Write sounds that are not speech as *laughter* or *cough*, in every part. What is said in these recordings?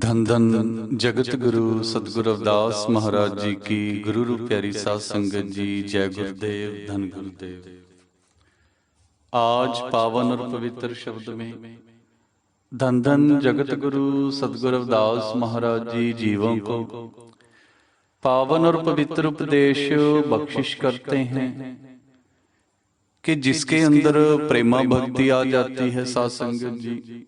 धन धन जगत गुरु, सतगुरु रविदास महाराज जी की, गुरु रूप प्यारी साध संगत जी, जय गुरुदेव, धन गुरुदेव। आज पावन और पवित्र शब्द में धन धन जगत गुरु, सतगुरु रविदास महाराज जी जीवों को, पावन और पवित्र उपदेश बख्शिश करते हैं, कि जिसके अंदर प्रेमा भक्ति आ जाती है साध संगत जी।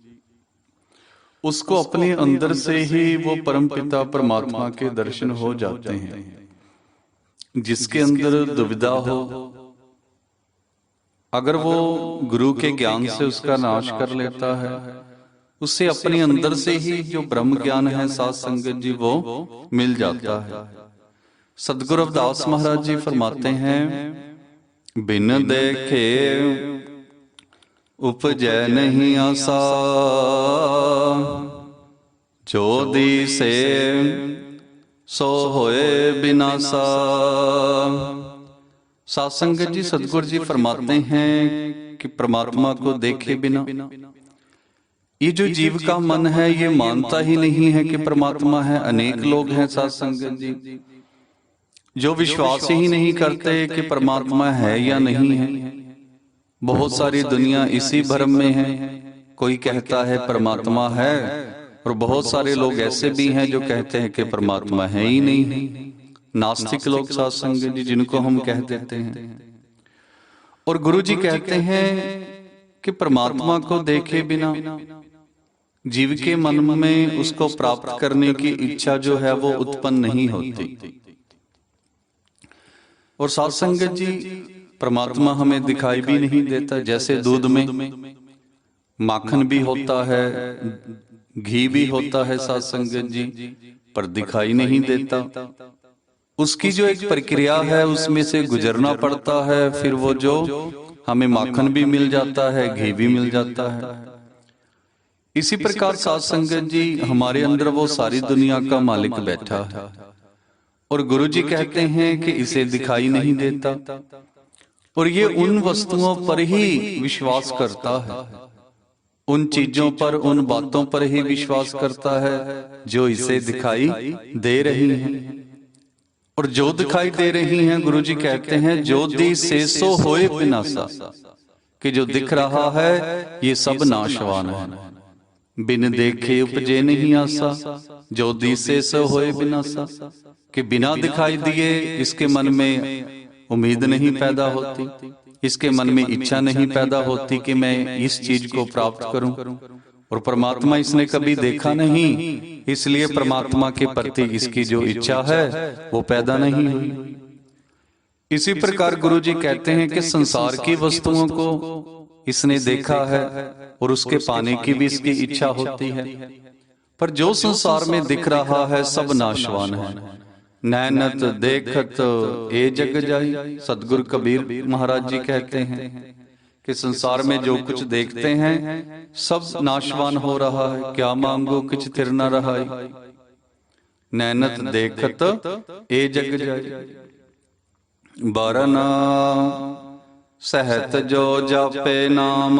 उसको अपने अंदर से ही वो परम पिता परमात्मा के दर्शन हो जाते हैं। जिसके अंदर दुविधा हो। अगर वो गुरु के ज्ञान से उसका नाश कर लेता है उससे अपने अंदर से ही जो ब्रह्म ज्ञान है सात संगत जी वो मिल जाता है। सदगुरु रविदास महाराज जी फरमाते हैं बिन देखे उपजै नहीं आसा। जो दी से सो होए बिनासा। सासंगत जी सदगुरु जी फरमाते हैं कि परमात्मा को देखे बिना। ये जो जीव का मन है ये मानता ही नहीं है कि परमात्मा है अनेक लोग हैं सासंगत जी। जो। विश्वास ही नहीं करते कि परमात्मा है या नहीं है। बहुत सारी दुनिया इसी भ्रम में है। कोई कहता है परमात्मा है और बहुत सारे लोग ऐसे भी हैं जो कहते हैं कि परमात्मा है ही नहीं। है नास्तिक लोग सत्संग जी जिनको हम कह देते हैं। और गुरु जी कहते हैं कि परमात्मा को देखे बिना जीव के मन में उसको प्राप्त करने की इच्छा जो है वो उत्पन्न नहीं होती। और सत्संगत जी परमात्मा हमें दिखाई भी नहीं देता, जैसे दूध में। माखन भी होता है, घी भी होता है सत्संगत जी, पर दिखाई नहीं देता। उसकी जो एक प्रक्रिया है, उसमें से गुजरना पड़ता है, फिर वो जो हमें माखन भी मिल जाता है, घी भी मिल जाता है। इसी प्रकार सत्संगत जी, हमारे अंदर वो सारी दुनिया का मालिक बैठा है। और गुरु जी कहते हैं कि इसे दिखाई नहीं देता। और ये उन वस्तुओं पर ही विश्वास करता है। उन चीज़ों पर उन बातों पर ही विश्वास करता है जो इसे दिखाई दे रही हैं। और जो दिखाई दे रही हैं गुरु जी कहते हैं जो दी से सो होए बिनासा कि जो दिख रहा है ये सब नाशवान है। बिन देखे उपजे नहीं आसा जो दी से सो होए बिनासा कि बिना दिखाई दिए इसके मन में उम्मीद नहीं पैदा होती। इसके मन में इच्छा नहीं पैदा होती कि मैं इस चीज़ को प्राप्त करूँ। और परमात्मा इसने कभी देखा नहीं। इसलिए परमात्मा के प्रति इसकी जो इच्छा है वो पैदा नहीं हुई। इसी प्रकार गुरु जी कहते हैं कि संसार की वस्तुओं को इसने देखा है और उसके पाने की भी इसकी इच्छा होती है। पर जो संसार में दिख रहा है सब नाशवान है। नैनत देखत ए जग जाई सदगुरु कबीर महाराज जी कहते हैं कि संसार में जो कुछ देखते हैं सब नाशवान हो रहा है क्या मांगो कुछ तिर न रहा नैनत देखत ए जग जाई बरना सहत जो जापे नाम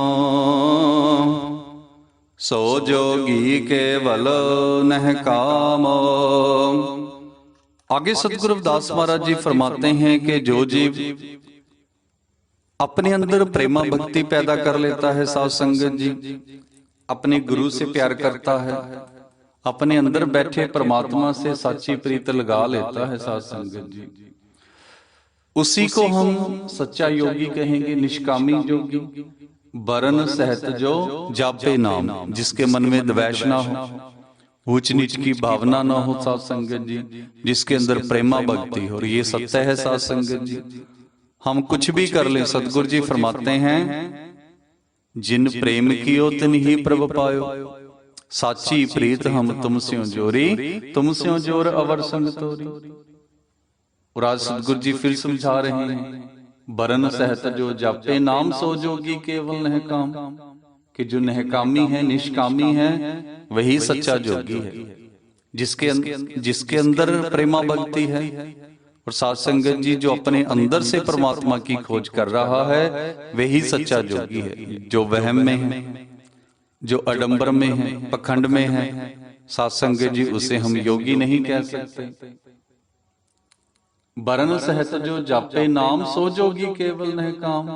सो जोगी केवल नह काम आगे सतगुरु रविदास महाराज जी फरमाते हैं कि जो जीव अपने अंदर प्रेमा भक्ति पैदा कर लेता है साध संगत जी। अपने गुरु से प्यार करता है। अपने अंदर बैठे परमात्मा से साची प्रीत लगा लेता है साध संगत जी। उसी को हम सच्चा योगी कहेंगे निष्कामी योगी बरन सहत जो जापे नाम जिसके मन में द्वेष ना हो। ऊंच नीच की भावना ना हो सात संगत जी जिसके अंदर प्रेमा भक्ति हो और ये सत्य है सात संगत जी। हम कुछ भी कर ले सतगुरु जी फरमाते हैं जिन प्रेम कियो तिन ही प्रभ पायो। साची प्रीत हम तुमसे जोरी तुमसे ज़ोर अवर संग तोरी। और आज सतगुरु जी फिर समझा रहे हैं। बरन सहत जो जापे नाम सो जोगी केवल नह काम। कि जो नहकामी है निष्कामी है वही सच्चा जोगी है। जिसके जिसके अंदर प्रेमा भक्ति है। और सात संगत जी जो अपने अंदर से परमात्मा की खोज कर रहा है वही सच्चा जोगी है। जो वहम में है जो अडंबर में है पखंड में है सात्संग जी उसे हम योगी नहीं कह सकते। बरन सहत जो जापे नाम सो जोगी केवल नह काम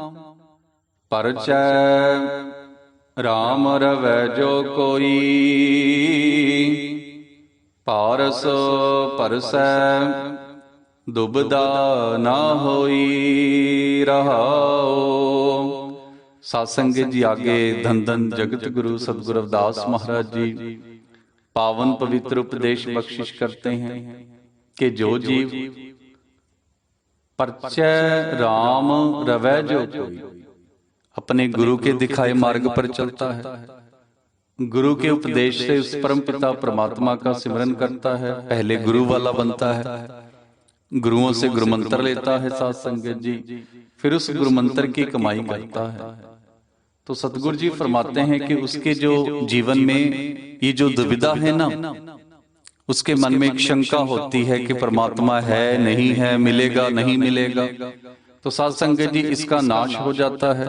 परचय। राम रवै जो कोई ਪਾਰਸ ਪਰਸੈ ਦੁਬਦਾ ਨਾ ਹੋਈ ਰਹਾਓ ਸਾਸੰਗ ਜੀ ਆਗੇ ਧੰਦਨ ਜਗਤ ਗੁਰੂ ਸਤਿਗੁਰੂ ਅਰਦਾਸ ਮਹਾਰਾਜ ਜੀ पावन पवित्र उपदेश बख्शिश करते हैं कि जो जीव परचय राम रवै जो कोई अपने गुरु के दिखाए मार्ग पर चलता है। गुरु के उपदेश से उस परम पिता परमात्मा का सिमरन करता है। पहले गुरु वाला बनता है। गुरुओं से गुरु मंत्र लेता है सात संगत जी। फिर उस गुरु मंत्र की कमाई करता है। तो सतगुरु जी फरमाते हैं कि उसके जो जीवन में ये जो दुविधा है ना उसके मन में एक शंका होती है कि परमात्मा है नहीं है मिलेगा नहीं मिलेगा। तो संगत जी इसका नाश हो जाता है।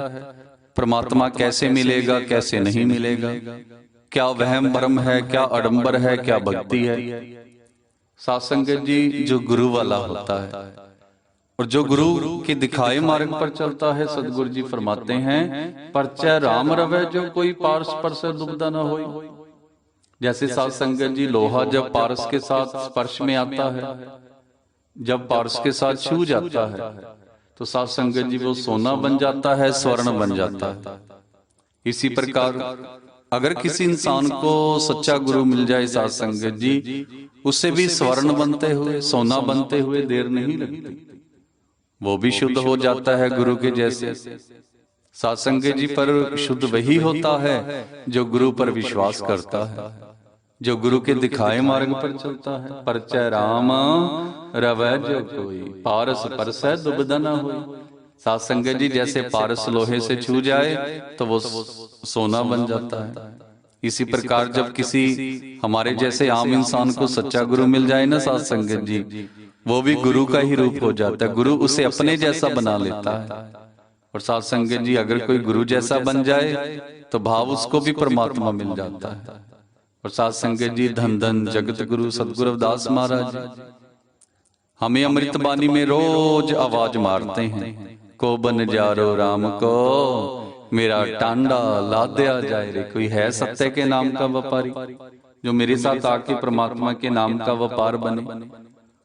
परमात्मा कैसे मिलेगा कैसे नहीं मिलेगा? क्या वहम भरम है क्या अडंबर है क्या भक्ति है? सासंगत जी जो गुरु वाला होता है। और जो गुरु के दिखाए मार्ग पर चलता है सदगुरु जी फरमाते हैं परचय राम रवे जो कोई पारस पर से दुबदा न हो जैसे सात संगत जी लोहा जब पारस के साथ स्पर्श में आता है जब पारस के साथ छू जाता है। तो सात संगत जी वो सोना बन जाता है स्वर्ण बन जाता है। इसी प्रकार अगर किसी इंसान को सच्चा गुरु मिल जाए सात संगत जी उससे भी स्वर्ण बनते हुए सोना बनते हुए देर नहीं लगती। वो भी शुद्ध हो जाता है गुरु के जैसे। सात जी पर शुद्ध वही होता है जो गुरु पर विश्वास करता है। जो गुरु के दिखाए मार्ग पर चलता है। परचय राम रवै जो कोई। पारस परस दुबदा न हो सात संगत जी जैसे पारस लोहे से छू जाए तो वो सोना बन जाता है। इसी प्रकार जब किसी हमारे जैसे आम इंसान को सच्चा गुरु मिल जाए ना सात संगत जी वो भी गुरु का ही रूप हो जाता है। गुरु उसे अपने जैसा बना लेता है। और सात संगत जी अगर कोई गुरु जैसा बन जाए तो भाव उसको भी परमात्मा मिल जाता है और सात संगत जी धन धन जगत गुरु सतगुरु दास महाराज हमें अमृत बानी में रोज आवाज़ मारते हैं को बन जारो राम को मेरा टांडा लादया जाए रे कोई है सत्य के नाम का व्यापारी जो मेरे साथ आके परमात्मा के नाम का व्यापार बने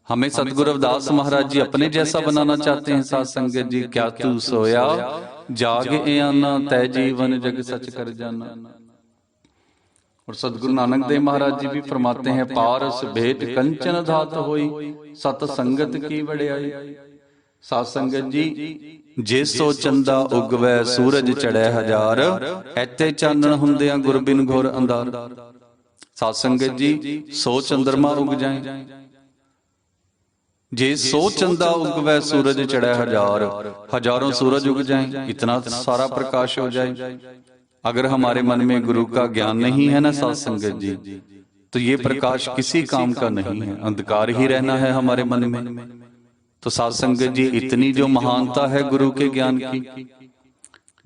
हमें सतगुरु दास महाराज जी अपने जैसा बनाना चाहते हैं सात संगत जी क्या तू सोया जाग आना तय जीवन जग सच कर जाना और सदगुरु नानक देव महाराज जी भी फरमाते हैं पारस भेद कंचन धात होई सत संगत की वड़ियाई सात संगत जी ਜੇ ਸੋ ਚੰਦਾ ਉਗਵੈ ਸੂਰਜ ਚੜੈ ਹਜ਼ਾਰ ਐਤੇ ਚਾਨਣ ਹੁੰਦਿਆਂ ਗੁਰਬਿਨ ਘੋਰ ਅੰਧਾਰ ਸਾਧ ਸੰਗਤ ਜੀ ਸੋ ਚੰਦਰਮਾ ਉਗ ਜਾਏ ਜੇ ਸੋ ਚੰਦਾ ਉਗਵੈ ਸੂਰਜ ਚੜੈ ਹਜ਼ਾਰ हजारों सूरज उग जाएं इतना सारा प्रकाश हो जाए अगर हमारे मन में गुरु का ज्ञान नहीं है ना सात संगत जी तो ये प्रकाश किसी काम का नहीं है। अंधकार ही रहना है हमारे मन में। तो सात संगत जी इतनी जो महानता है गुरु के ज्ञान की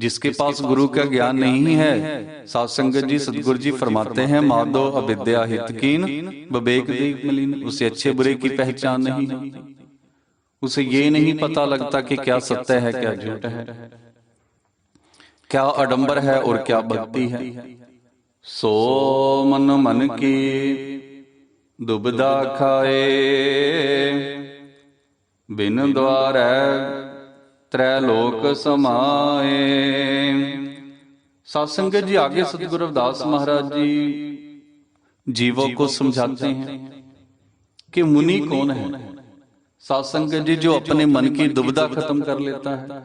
जिसके पास गुरु का ज्ञान नहीं है सात संगत जी सदगुरु जी फरमाते हैं माधो अविद्या हितकीन बबेक मलिन उसे अच्छे बुरे की पहचान नहीं। उसे ये नहीं पता लगता कि क्या सत्य है क्या झूठ है। क्या अडंबर है और क्या भक्ति है सो मन मन की दुबदा खाए ਬਿਨ ਦਵਾਰੈ ਤ੍ਰੈ ਲੋਕ ਸਮਾਏ सत्संग जी आगे सतगुरु रविदास महाराज जी जीवों को समझाते हैं कि मुनि कौन है सत्संग जी जो अपने मन की दुविधा खत्म कर लेता है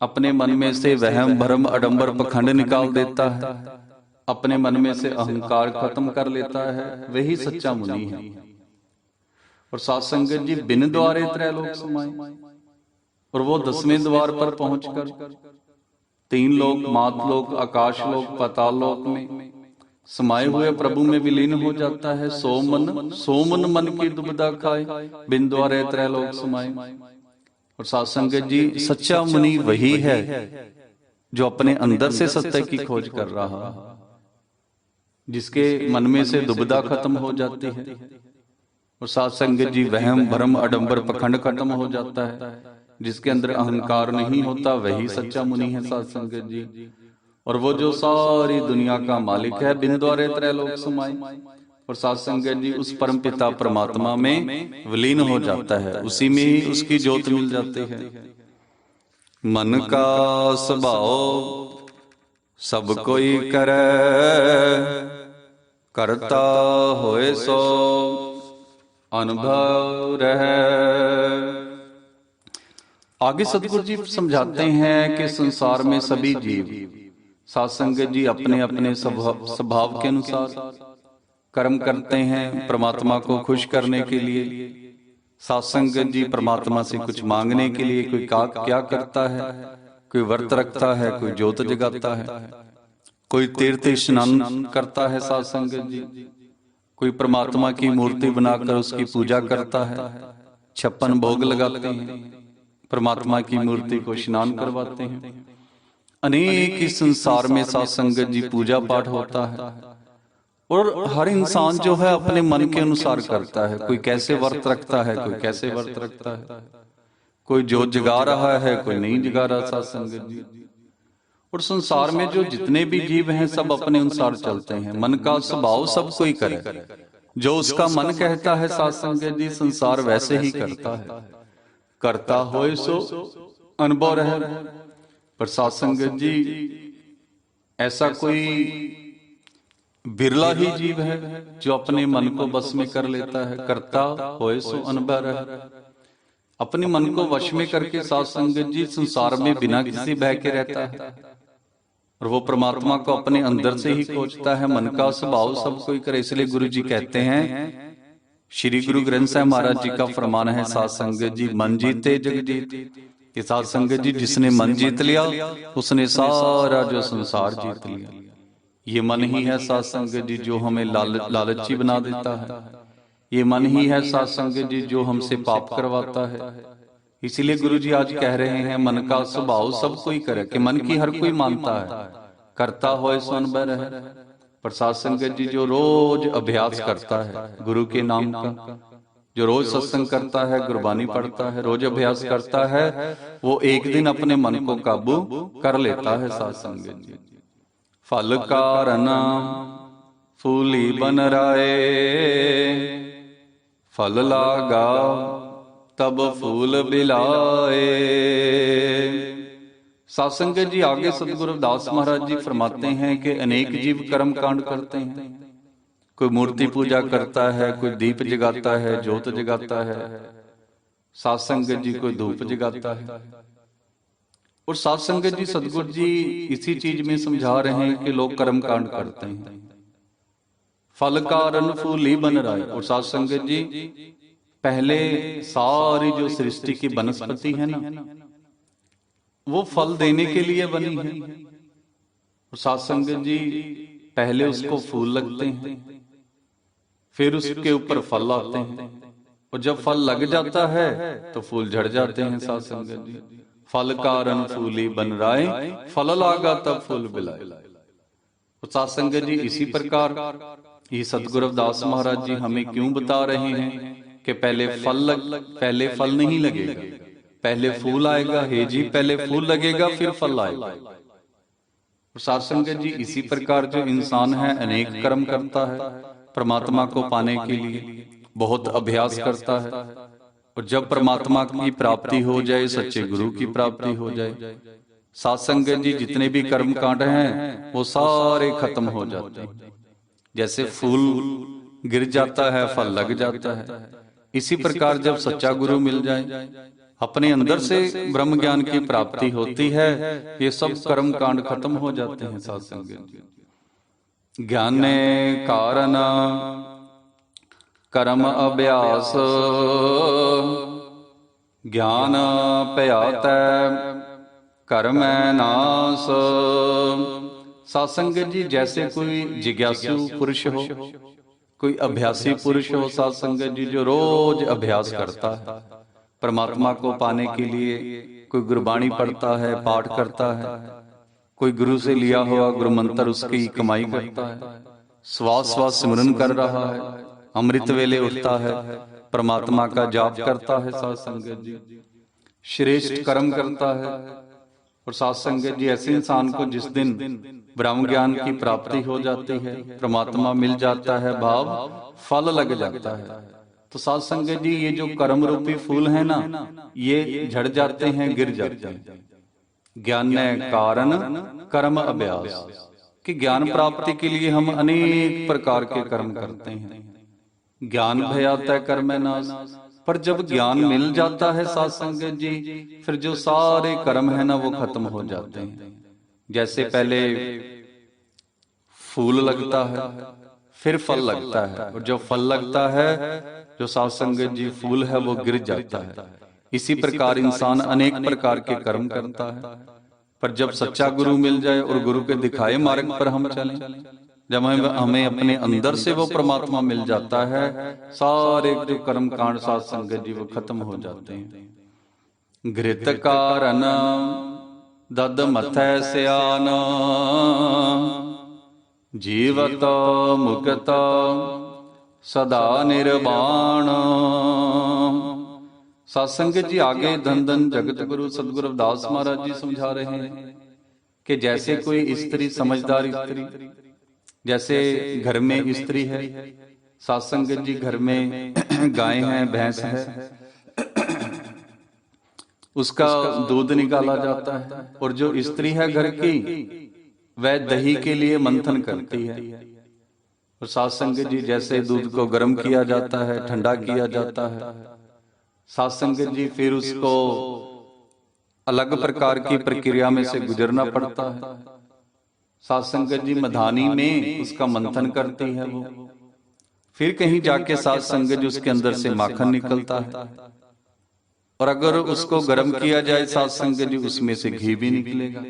अपने मन में से वहम, भरम, अडंबर पखंड निकाल देता है। अपने मन में से अहंकार खत्म कर लेता है। वही सच्चा मुनि है। और सात जी, बिन द्वारे त्रैलोक समाये। और वो दसवें द्वार पर पहुंचकर, तीन लोक, मात लोक, आकाश लोक, पताल लोक में समाये हुए प्रभु में विलीन हो जाता है। सोमन सोमन मन की दुबदा खाए, बिन द्वारे त्रैलोक समाये। और सात संगत जी सच्चा मुनि वही है जो अपने अंदर से सत्य की खोज कर रहा। जिसके मन में से दुविधा खत्म हो जाती है। और सात संगत जी वहम भरम अडंबर पखंड खत्म हो जाता है। जिसके अंदर अहंकार नहीं होता वही सच्चा मुनि है सात संगत जी। और वो जो सारी दुनिया का मालिक है बिन द्वारे त्रैलोक समाई। और सात संगत जी उस परम पिता परमात्मा में विलीन हो जाता है। उसी में ही उसकी ज्योत मिल जाती है। मन का स्वभाव सब कोई करे। करता होए सो अनुभव रहे। आगे सतगुरु जी समझाते हैं कि संसार में सभी जीव सासंगत जी अपने अपने स्वभाव के अनुसार कर्म करते हैं परमात्मा को खुश करने के लिए। सासंगत जी परमात्मा से कुछ मांगने के लिए कोई का क्या करता है? कोई व्रत रखता है, कोई ज्योत जगाता है। कोई तीर्थ स्नान करता है सासंगत जी कोई परमात्मा की मूर्ति बनाकर उसकी पूजा करता है। छप्पन भोग लगाते हैं, परमात्मा की मूर्ति को स्नान करवाते हैं। अनेक ही संसार में सासंगत जी पूजा पाठ होता है। और हर इंसान जो है अपने मन के अनुसार करता है कोई कैसे व्रत रखता है कोई कैसे व्रत रखता है। कोई जो जगा रहा है कोई नहीं जगा रहा जी। और संसार में जो जितने भी जीव हैं सब अपने अनुसार चलते हैं। मन का स्वभाव सब कोई करे। जो उसका मन कहता है सासंगत जी संसार वैसे ही करता है। करता हो सो अनुभव रहे। पर सासंगत जी ऐसा कोई बिरला ही जीव है जो अपने मन को बस में कर लेता है करता होए सो अनुभव रहे अपने मन को वश में करके सात संगत जी संसार में बिना किसी बह के रहता है। और वो परमात्मा को अपने अंदर से ही खोजता है मन का स्वभाव सब कोई करे इसलिए गुरु जी कहते हैं श्री गुरु ग्रंथ साहब महाराज जी का फरमान है सात संगत जी मन जीते जग जीत ये सात संगत जी जिसने मन जीत लिया उसने सारा जो संसार जीत लिया ये मन ही है सात संगत जी जो हमें लाल लालची बना देता है। ये मन ही है सात संगत जी जो हमसे पाप करवाता है। इसीलिए गुरु जी आज कह रहे हैं मन का स्वभाव सब कोई करे कि मन की हर कोई मानता है। करता हो सुन बर है प्रसाद संगत जी जो रोज अभ्यास करता है गुरु के नाम का जो रोज सत्संग करता है गुरबानी पढ़ता है रोज अभ्यास करता है वो एक दिन अपने मन को काबू कर लेता है सात संगत जी फल कारण फूली बन राए फल लागा तब फूल बिलाए सासंगत जी आगे सदगुरु दास महाराज जी फरमाते हैं कि अनेक जीव कर्म कांड करते हैं कोई मूर्ति पूजा करता है कोई दीप जगाता है ज्योत जगाता है सासंगत जी कोई धूप जगाता है और सासंगत जी सदगुरु जी इसी चीज़ में समझा रहे हैं कि लोग कर्म कांड करते हैं। फल कारण फूल ही बन रहा है और सासंगत जी पहले सारी जो सृष्टि की वनस्पति है ना वो फल देने के लिए बनी है। और सासंगत जी पहले उसको फूल लगते हैं। फिर उसके ऊपर फल आते हैं। और जब फल लग जाता है तो फूल झड़ जाते हैं सासंगत जी। फल कारण फूली बन राय, फल लागा तब फूल बिलाए सासंगत जी, इसी प्रकार, ये सतगुरु दास महाराज जी हमें क्यों बता रहे हैं कि पहले फल लग, पहले फल नहीं लगेगा? पहले फूल आएगा, हे जी, पहले फूल लगेगा, फिर फल आएगा। सात संगत जी, इसी प्रकार जो इंसान है, अनेक कर्म करता है, परमात्मा को पाने के लिए बहुत अभ्यास करता है। और जब परमात्मा की प्राप्ति हो जाए सच्चे गुरु की प्राप्ति हो जाए। सात जी जितने भी कर्म कांड हैं वो सारे खत्म हो जाते हैं। जैसे फूल गिर जाता है फल लग जाता है। इसी प्रकार जब सच्चा गुरु मिल जाए अपने अंदर से ब्रह्म ज्ञान की प्राप्ति होती है ये सब कर्म कांड खत्म हो जाते हैं सत्संग ज्ञान कारण कर्म अभ्यास। ज्ञान पयात, कर्म नाश सासंग जी, जैसे कोई जिज्ञासु पुरुष हो, कोई अभ्यासी पुरुष हो सात संगत जी जो रोज अभ्यास करता है, परमात्मा को पाने के लिए कोई गुरबाणी पढ़ता है, पाठ करता है, कोई गुरु से लिया हुआ गुरु मंत्र उसकी कमाई करता है श्वास श्वास सिमरन कर रहा है अमृत वेले उठता है परमात्मा का जाप करता है साथ संगत जी। श्रेष्ठ कर्म करता है। और साथ संगत जी ऐसे इंसान को जिस दिन ब्रह्म ज्ञान की प्राप्ति हो जाती है परमात्मा मिल जाता है भाव फल लग जाता है। तो साथ संगत जी ये जो कर्म रूपी फूल है ना ये झड़ जाते हैं गिर जाते हैं। ज्ञान कारण कर्म अभ्यास। कि ज्ञान प्राप्ति के लिए हम अनेक प्रकार के कर्म करते हैं। ज्ञान भयाता कर्म नाश पर जब ज्ञान मिल जाता है सात संगत जी फिर जो सारे कर्म है ना वो खत्म हो जाते हैं। जैसे पहले फूल लगता है फिर फल लगता है। और जब फल लगता है जो सात संगत जी फूल है वो गिर जाता है। इसी प्रकार इंसान अनेक प्रकार के कर्म करता है। पर जब सच्चा गुरु मिल जाए और गुरु के दिखाए मार्ग पर हम चलें जब हमें हमें अपने अंदर से वो परमात्मा मिल जाता है सारे जो कर्म कांड सात संगत जी वो खत्म हो जाते हैं घृत कारण दद मथै सियान जीवत मुक्त सदा निर्वाण सत्संग जी आगे धन धन जगत गुरु सदगुरु दास महाराज जी समझा रहे हैं कि जैसे कोई स्त्री समझदार स्त्री जैसे घर में स्त्री है सासंग जी घर में *clears throat* गाय है भैंस है। *clears throat* उसका दूध निकाला जाता है और जो स्त्री है घर की वह दही के लिए मंथन करती है। और सासंग जी जैसे दूध को गर्म किया जाता है ठंडा किया जाता है। सासंग जी फिर उसको अलग प्रकार की प्रक्रिया में से गुजरना पड़ता है। सासंग जी मधानी में उसका मंथन करती है वो। फिर कहीं जाके सात संगत जी उसके अंदर से माखन निकलता है। और अगर उसको गर्म किया जाए सात संगत जी उसमें से घी भी निकलेगा।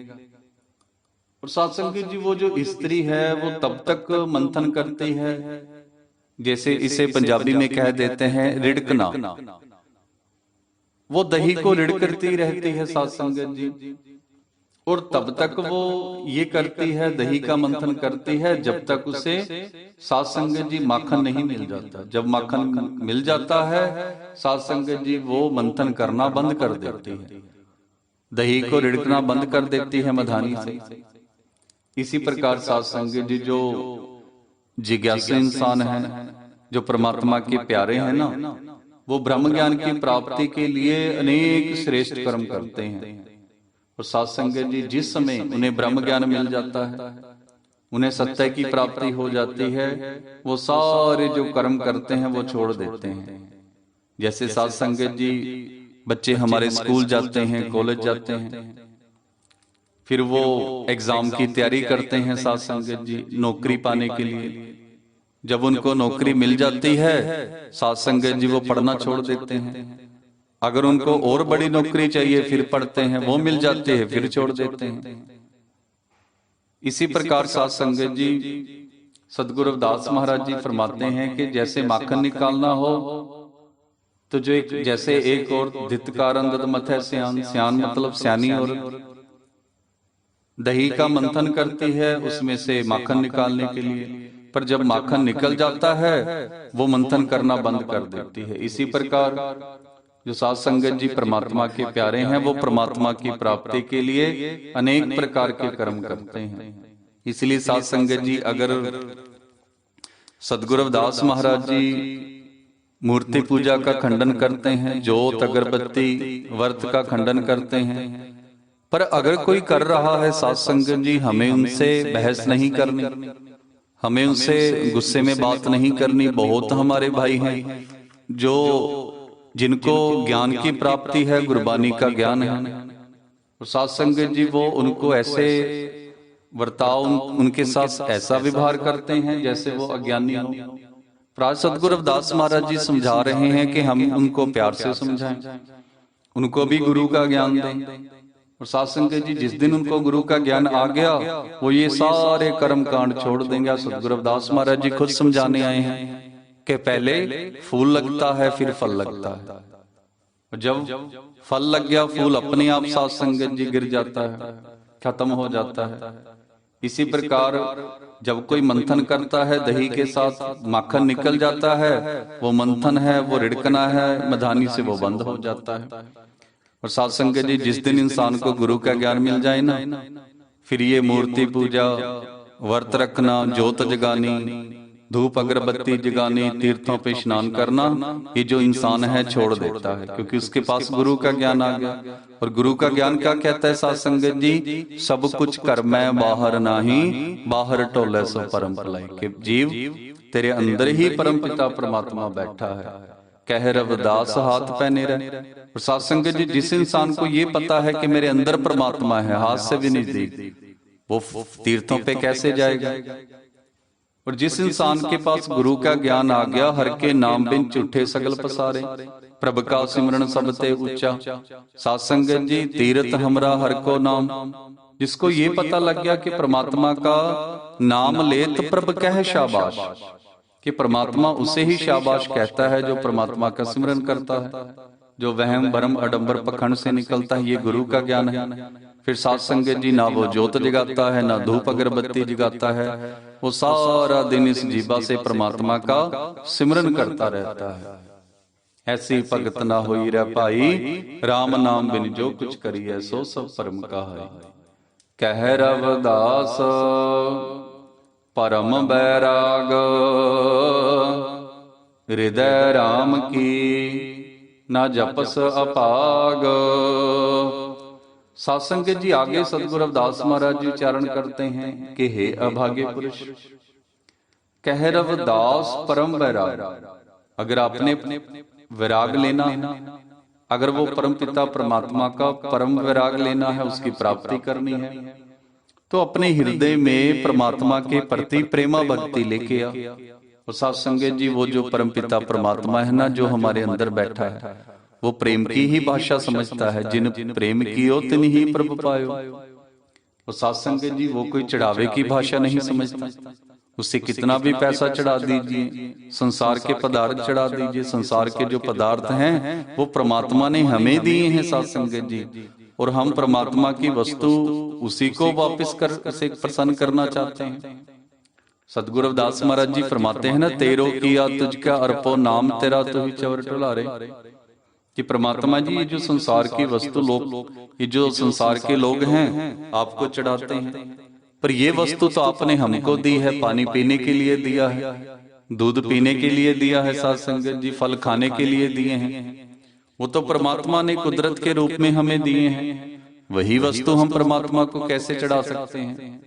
और सात संगत जी वो जो स्त्री है वो तब तक मंथन करती है। जैसे इसे पंजाबी में कह देते हैं रिड़कना। वो दही को रिड़ करती रहती है सात संगत जी। और तब तक वो ये करती है दही का मंथन करती है जब तक उसे सात संगत जी माखन नहीं मिल जाता। जब माखन मिल जाता है सात संगत जी वो मंथन करना बंद कर देती है। दही को रिड़कना बंद कर देती है मधानी से। इसी प्रकार सात संगत जी जो जिज्ञासु इंसान है जो परमात्मा के प्यारे हैं ना वो ब्रह्म ज्ञान की प्राप्ति के लिए अनेक श्रेष्ठ कर्म करते हैं। और सात संगत जी जिस समय उन्हें ब्रह्म ज्ञान मिल जाता है उन्हें सत्य की प्राप्ति हो जाती है वो सारे जो कर्म करते हैं वो छोड़ देते हैं। जैसे सात संगत जी बच्चे हमारे स्कूल जाते हैं कॉलेज जाते हैं। फिर वो एग्ज़ाम की तैयारी करते हैं सात संगत जी नौकरी पाने के लिए। जब उनको नौकरी मिल जाती है सात संगत जी वो पढ़ना छोड़ देते हैं। अगर उनको और बड़ी नौकरी चाहिए फिर पढ़ते हैं वो मिल जाते हैं फिर छोड़ देते हैं। इसी प्रकार सात संगत जी सदगुरु दास महाराज जी फरमाते हैं कि जैसे माखन निकालना हो तो जो एक जैसे एक और धितकार मत है सियान सियान मतलब सियानी और दही का मंथन करती है उसमें से माखन निकालने के लिए। पर जब माखन निकल जाता है वो मंथन करना बंद कर देती है। इसी प्रकार जो सात संगत जी परमात्मा के प्यारे हैं, वो परमात्मा की प्राप्ति के लिए अनेक प्रकार के कर्म करते हैं। इसलिए सात संगत जी, अगर सदगुरु दास महाराज जी मूर्ति पूजा का खंडन करते हैं जोत अगरबत्ती वर्त का खंडन करते हैं, पर अगर कोई कर रहा है सात संगत जी, हमें उनसे बहस नहीं करनी, हमें उनसे गुस्से में बात नहीं करनी, बहुत हमारे भाई हैं, जो जिनको ज्ञान की प्राप्ति है गुरबानी का ज्ञान है। और सात संगत जी वो उनको ऐसे वर्ताव उन, उनके साथ ऐसा व्यवहार करते हैं जैसे वो अज्ञानी हो। प्राज सदगुरु दास महाराज जी समझा रहे हैं कि हम उनको प्यार से समझाएँ। उनको भी गुरु का ज्ञान दें। और सात संगत जी जिस दिन उनको गुरु का ज्ञान आ गया वो ये सारे कर्म कांड छोड़ देंगे सदगुरु दास महाराज जी खुद समझाने आए हैं। कि पहले फूल लगता है, फिर फल लगता है। जब फल लग गया, फूल अपने आप सात संगत जी गिर जाता है, खत्म हो जाता है। इसी प्रकार जब कोई मंथन करता है, दही के साथ माखन निकल जाता है, वो मंथन है, वो रिड़कना है, मधानी से वो बंद हो जाता है। और सात संगत जी जिस दिन इंसान को गुरु का ज्ञान मिल जाए ना, फिर ये मूर्ति पूजा, व्रत रखना, ज्योत जगानी धूप अगरबत्ती जगानी, तीर्थों पे स्नान करना, ये जो इंसान है, छोड़ देता है, क्योंकि उसके पास गुरु का ज्ञान आ गया। और गुरु का ज्ञान क्या कहता है सात जी? सब कुछ कर मैं, बाहर नाही, बाहर टोले सो परम पलाई के जीव, तेरे अंदर ही परम पिता परमात्मा बैठा है। कह रविदास हाथ पहने रहे। और सात संगत जी, जिस इंसान को ये पता है कि मेरे अंदर परमात्मा है, हाथ से भी नज़दीक वो तीर्थों पे कैसे जाएगा? और जिस इंसान के पास गुरु का ज्ञान आ गया हर के नाम बिन झूठे सगल पसारे। प्रभ का सिमरन सब ते ऊँचा। सासंगत जी तीरथ हमरा हर को नाम। जिसको ये पता लग गया कि परमात्मा का नाम ले तो प्रभ कह शाबाश। कि परमात्मा उसे ही शाबाश कहता है जो परमात्मा का सिमरन करता है। जो वहम भरम अडंबर पखंड से निकलता है ये गुरु का ज्ञान है। फिर सात संगत जी ना वो ज्योत जगाता है ना धूप अगरबत्ती जगाता है वो सारा दिन इस जीवा से परमात्मा का सिमरन करता रहता है ऐसी भगत ना हुई रे भाई राम नाम बिन जो कुछ करिए सो सब परम कहा कह रवदास परम बैराग हृदय राम की ना जपस अपाग सासंगत जी आगे सदगुरु रविदास महाराज जी उच्चारण करते हैं कि हे अभागे पुरुष कह रविदास परम वैराग। अगर आपने वैराग लेना, अगर वो परम पिता परमात्मा का परम वैराग लेना है, उसकी प्राप्ति करनी है तो अपने हृदय में परमात्मा के प्रति प्रेमा भक्ति लेके आ। और सात संगत जी, वो जो परम पिता परमात्मा है ना, जो हमारे अंदर बैठा है वो प्रेम की ही भाषा समझता है जिन प्रेम की हो तिन ही प्रभु पायो। और सात संगत जी वो कोई चढ़ावे की भाषा नहीं समझता। उससे कितना भी पैसा चढ़ा दीजिए संसार के पदार्थ चढ़ा दीजिए संसार के जो पदार्थ हैं वो परमात्मा ने हमें दिए हैं सात संगत जी। और हम परमात्मा की वस्तु उसी को वापस कर से प्रसन्न करना चाहते हैं। सदगुरु दास महाराज जी फरमाते हैं ना तेरो किया तुझका अर्पो नाम तेरा तू चवर टुलारे कि परमात्मा जी ये जो संसार की वस्तु लोग ये जो संसार के लोग हैं आपको चढ़ाते हैं। पर ये वस्तु तो आपने हमको दी है पानी पीने के लिए दिया है दूध पीने के लिए दिया है सात संगत जी फल खाने के लिए दिए हैं। वो तो परमात्मा ने कुदरत के रूप में हमें दिए हैं। वही वस्तु हम परमात्मा को कैसे चढ़ा सकते हैं?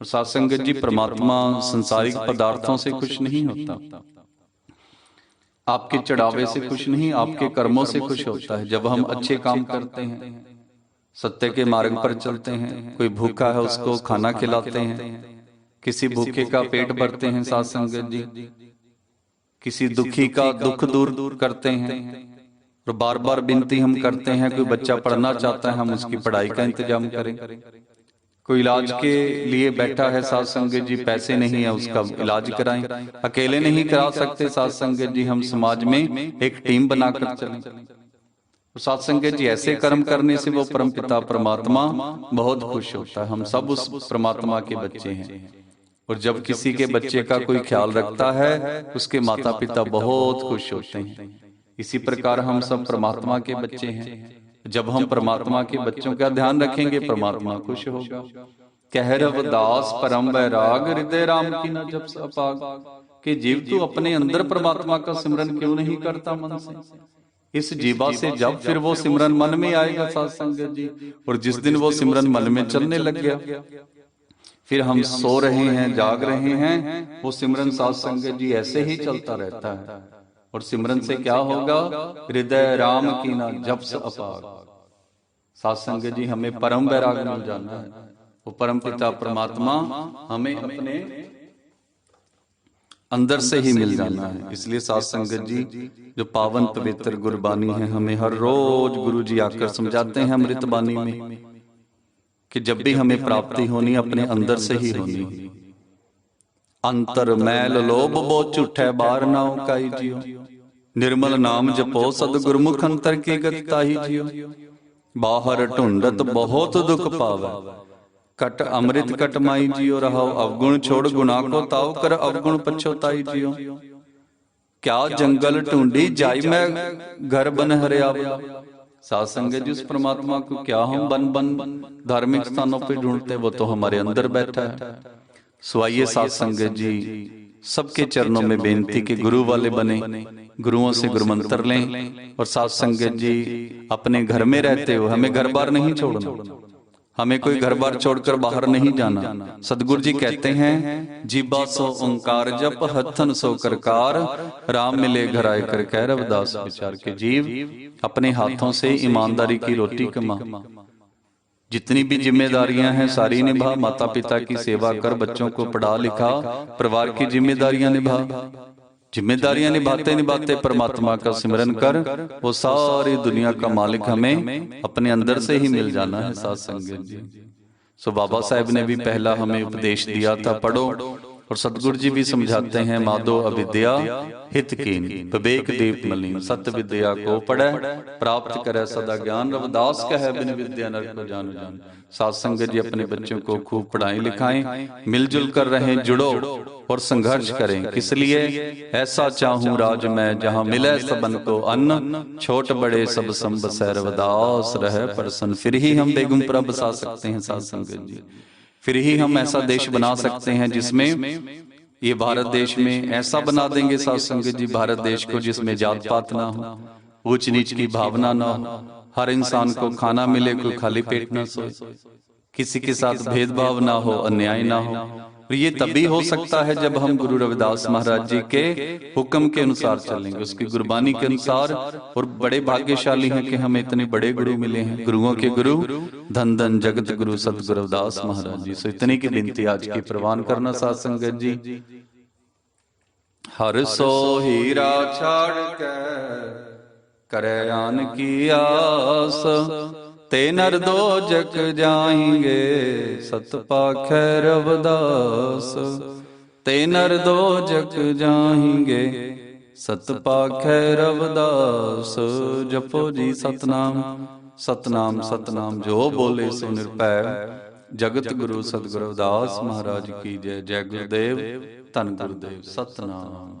और सात संगत जी परमात्मा संसारिक पदार्थों से खुश नहीं होता। आपके चढ़ावे से खुश नहीं आपके कर्मों से खुश होता है। जब हम अच्छे काम करते हैं सत्य के मार्ग पर चलते हैं कोई भूखा है उसको खाना खिलाते हैं। किसी भूखे का पेट भरते हैं सात संगत जी। किसी दुखी का दुख दूर दूर करते हैं। और बार बार विनती हम करते हैं कोई बच्चा पढ़ना चाहता है हम उसकी पढ़ाई का इंतज़ाम करें। कोई इलाज के लिए बैठा है सात संगत जी पैसे नहीं है उसका इलाज कराएँ। अकेले नहीं करा सकते सात संगत जी हम समाज में एक टीम बनाकर चलें। सात संगत जी ऐसे कर्म करने से वो परम पिता परमात्मा बहुत खुश होता है। हम सब उस परमात्मा के बच्चे हैं। और जब किसी के बच्चे का कोई ख्याल रखता है उसके माता पिता बहुत खुश होते हैं। इसी प्रकार हम सब परमात्मा के बच्चे हैं। जब हम परमात्मा के बच्चों का ध्यान रखेंगे परमात्मा खुश होगा। कह रवदास परम वैराग हृदय राम की न जब सपाग कि जीव तू अपने अंदर परमात्मा का सिमरन क्यों नहीं करता मन से इस जीवा से जब फिर वो सिमरन मन में आएगा सात संगत जी और जिस दिन वो सिमरन मन में चलने लग गया फिर हम सो रहे हैं जाग रहे हैं वो सिमरन सात संगत जी ऐसे ही चलता रहता है। और सिमरन से क्या होगा? हृदय राम की ना जब अपार। सात संगत जी, हमें परम वैराग मिल जाना है। वो परम पिता परमात्मा हमें अपने अंदर से ही मिल जाना है। इसलिए सात जी, जो पावन पवित्र गुरबानी है, हमें हर रोज गुरु जी आकर समझाते हैं अमृत बानी में कि जब भी हमें प्राप्ति होनी, अपने अंदर से ही होनी। अंतर मैल लोभ बो झूठे बार ना जियो। निर्मल नाम जपो सद गुरमुख अंतर की गता ही जियो बाहर ढूंढत बहुत दुख पावे कट अमृत कट माई जियो रहो अवगुण छोड़ गुना को ताव कर अवगुण पछोताई जियो क्या जंगल ढूंढी जाई मैं घर बन हरियावा सात संगत जी उस परमात्मा को क्या हम बन बन धार्मिक स्थानों पे ढूंढते वो तो हमारे अंदर बैठा है सो आइए सात संगत जी सबके चरणों में बेनती के गुरु वाले बने गुरुओं से गुरु मंत्र लें और सात संगत जी अपने घर में रहते हो हमें घर बार नहीं छोड़ना। हमें कोई घर बार छोड़कर बाहर नहीं जाना। सदगुरु जी कहते हैं जीबा सो ओंकार जप हथन सो करकार राम मिले घर आए कर कह रविदास विचार के जीव अपने हाथों से ईमानदारी की रोटी कमा। जितनी भी जिम्मेदारियाँ हैं सारी निभा माता पिता की सेवा कर बच्चों को पढ़ा लिखा परिवार की जिम्मेदारियाँ निभा। जिम्मेदारियाँ निभाते निभाते परमात्मा का सिमरन कर वो सारी दुनिया का मालिक हमें अपने अंदर से ही मिल जाना है सत्संग संगत जी। सो बाबा साहेब ने भी पहला हमें उपदेश दिया था पढ़ो। और सतगुरु जी भी समझाते हैं माधो अविद्या हित कीन विवेक दीप मलिन सत्य विद्या को पढ़े प्राप्त करे सदा ज्ञान रविदास कहे बिन विद्या नर को जान जान। सात जी अपने बच्चों को खूब पढ़ाएँ लिखाएँ मिलजुल कर रहे जुड़ो और संघर्ष करें। किस लिए? ऐसा चाहूँ राज में जहाँ मिले सबन को अन्न छोट बड़े सब संब रविदास रहे प्रसन्न फिर ही हम बेगमपुरा बसा सकते हैं सात संगत जी। फिर ही हम ऐसा देश बना सकते हैं जिसमें ये भारत देश में ऐसा बना देंगे सत्संग संगत जी भारत देश को जिसमें जात पात ना हो ऊंच नीच की भावना ना हो हर इंसान को खाना मिले कोई खाली पेट ना सोए किसी के साथ भेदभाव ना हो अन्याय ना हो। ये तभी हो सकता है जब हम गुरु रविदास महाराज जी के हुक्म के अनुसार चलेंगे, उसकी गुरबानी के अनुसार और बड़े भाग्यशाली हैं कि हमें इतने बड़े गुरु मिले हैं। गुरुओं के गुरु धन धन जगत गुरु सतगुरु रविदास महाराज जी। सो इतनी की बिनती आज की प्रवान करना सात संगत जी। हर सो हीरा छाड़ के करे आन की आस। ਤੇ ਨਰ ਦੋ ਜਗ ਜਾਏਂਗੇ ਸਤ ਪਾਖੈ ਰਵਦਾਸ। ਤੇ ਨਰ ਦੋ ਜਗ ਜਾਏਂਗੇ ਸਤ ਪਾਖੈ ਰਵਦਾਸ। ਜਪੋ ਜੀ ਸਤਨਾਮ ਸਤਨਾਮ ਸਤਨਾਮ। ਜੋ ਬੋਲੇ ਸੋ ਨਿਰਭੈ। ਜਗਤ ਗੁਰੂ ਸਤਿਗੁਰੂ ਅਰਦਾਸ ਮਹਾਰਾਜ ਕੀ ਜੈ। ਜੈ ਗੁਰਦੇਵ, ਧੰਨ ਗੁਰਦੇਵ, ਸਤਨਾਮ।